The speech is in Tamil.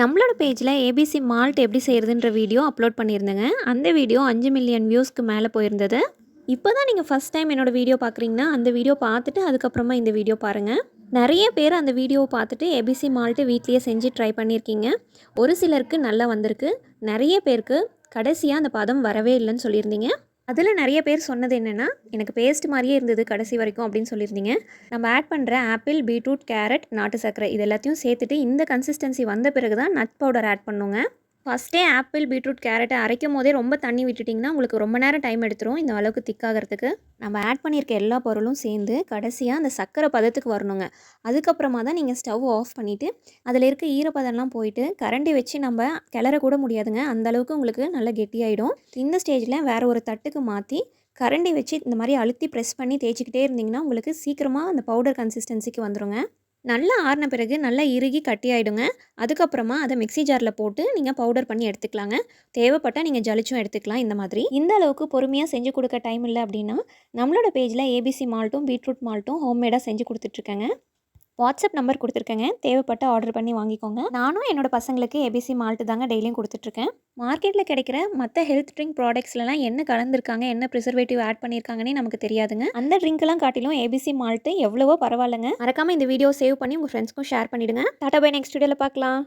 நம்மளோட பேஜில் ஏபிசி மால்ட் எப்படி செய்கிறதுன்ற வீடியோ அப்லோட் பண்ணியிருந்தேங்க. அந்த வீடியோ அஞ்சு மில்லியன் வியூஸ்க்கு மேலே போயிருந்தது. இப்போ தான் நீங்கள் ஃபஸ்ட் டைம் என்னோடய வீடியோ பார்க்குறீங்கன்னா அந்த வீடியோ பார்த்துட்டு அதுக்கப்புறமா இந்த வீடியோ பாருங்கள் நிறைய பேர் அந்த வீடியோவை பார்த்துட்டு ஏபிசி மால்ட்டு வீட்லேயே செஞ்சு ட்ரை பண்ணியிருக்கீங்க. ஒரு சிலருக்கு நல்லா வந்திருக்கு. நிறைய பேருக்கு கடைசியாக அந்த பதம் வரவே இல்லைன்னு சொல்லியிருந்தீங்க. அதில் நிறைய பேர் சொன்னது என்னென்னா எனக்கு பேஸ்ட் மாதிரியே இருந்தது கடைசி வரைக்கும் அப்படின்னு சொல்லியிருந்தீங்க. நம்ம ஆட் பண்ணுற ஆப்பிள் பீட்ரூட் கேரட் நாட்டு சர்க்கரை இது எல்லாத்தையும் சேர்த்துட்டு இந்த கன்சிஸ்டன்சி வந்த பிறகு தான் நட் பவுடர் ஆட் பண்ணுங்க. ஃபஸ்ட்டே ஆப்பிள் பீட்ரூட் கேரட்டை அரைக்கும் போதே ரொம்ப தண்ணி விட்டுட்டிங்கன்னா உங்களுக்கு ரொம்ப நேரம் டைம் எடுத்துரும். இந்த அளவுக்கு திக்காகிறதுக்கு நம்ம ஆட் பண்ணியிருக்க எல்லா பொருளும் சேர்ந்து கடைசியாக அந்த சர்க்கரை பதத்துக்கு வரணுங்க. அதுக்கப்புறமா தான் நீங்கள் ஸ்டவ் ஆஃப் பண்ணிவிட்டு அதில் இருக்க ஈரப்பதம்லாம் போயிட்டு கரண்டி வச்சு நம்ம கிளறக்கூட முடியாதுங்க. அந்த அளவுக்கு உங்களுக்கு நல்லா கெட்டியாயிடும். இந்த ஸ்டேஜில் வேறு ஒரு தட்டுக்கு மாற்றி கரண்டி வச்சு இந்த மாதிரி அழுத்தி ப்ரெஸ் பண்ணி தேய்ச்சிக்கிட்டே இருந்தீங்கன்னா உங்களுக்கு சீக்கிரமாக அந்த பவுடர் கன்சிஸ்டன்சிக்கு வந்துடுங்க நல்லா ஆறின பிறகு நல்லா இறுகி கட்டியாயிடுங்க அதுக்கப்புறமா அதை மிக்ஸி ஜாரில் போட்டு நீங்கள் பவுடர் பண்ணி எடுத்துக்கலாங்க. தேவைப்பட்டால் நீங்கள் ஜலிச்சும் எடுத்துக்கலாம் இந்த மாதிரி. இந்த அளவுக்கு பொறுமையாக செஞ்சு கொடுக்க டைம் இல்லை அப்படின்னா நம்மளோட பேஜில் ஏபிசி மால்ட்டும் பீட்ரூட் மால்ட்டும் ஹோம்மேடாக செஞ்சு கொடுத்துட்ருக்கேங்க. WhatsApp number கொடுத்துருக்கேங்க. தேவைப்பட்ட ஆர்டர் பண்ணி வாங்கிக்கோங்க. நானும் என்னோட பசங்களுக்கு ஏபிசி மால்ட்டு தாங்க டெய்லியும் கொடுத்துட்ருக்கேன். மார்க்கெட்டில் கிடைக்கிற மற்ற ஹெல்த் ட்ரிங்க் ப்ராடக்ட்ஸ்லலாம் என்ன கலந்துருக்காங்க என்ன ப்ரிசர்வேட்டிவ் ஆட் பண்ணியிருக்காங்கன்னே நமக்கு தெரியாதுங்க. அந்த ட்ரிங்க்லாம் காட்டிலும் ஏபிசி மால்ட்டு எவ்வளவோ பரவாயில்லைங்க. மறக்காமல் இந்த வீடியோ சேவ் பண்ணி உங்கள் ஃப்ரெண்ட்ஸ்க்கும் ஷேர் பண்ணிவிடுங்க டாட்டா பை நெக்ஸ்ட் வீடியோவில் பார்க்கலாம்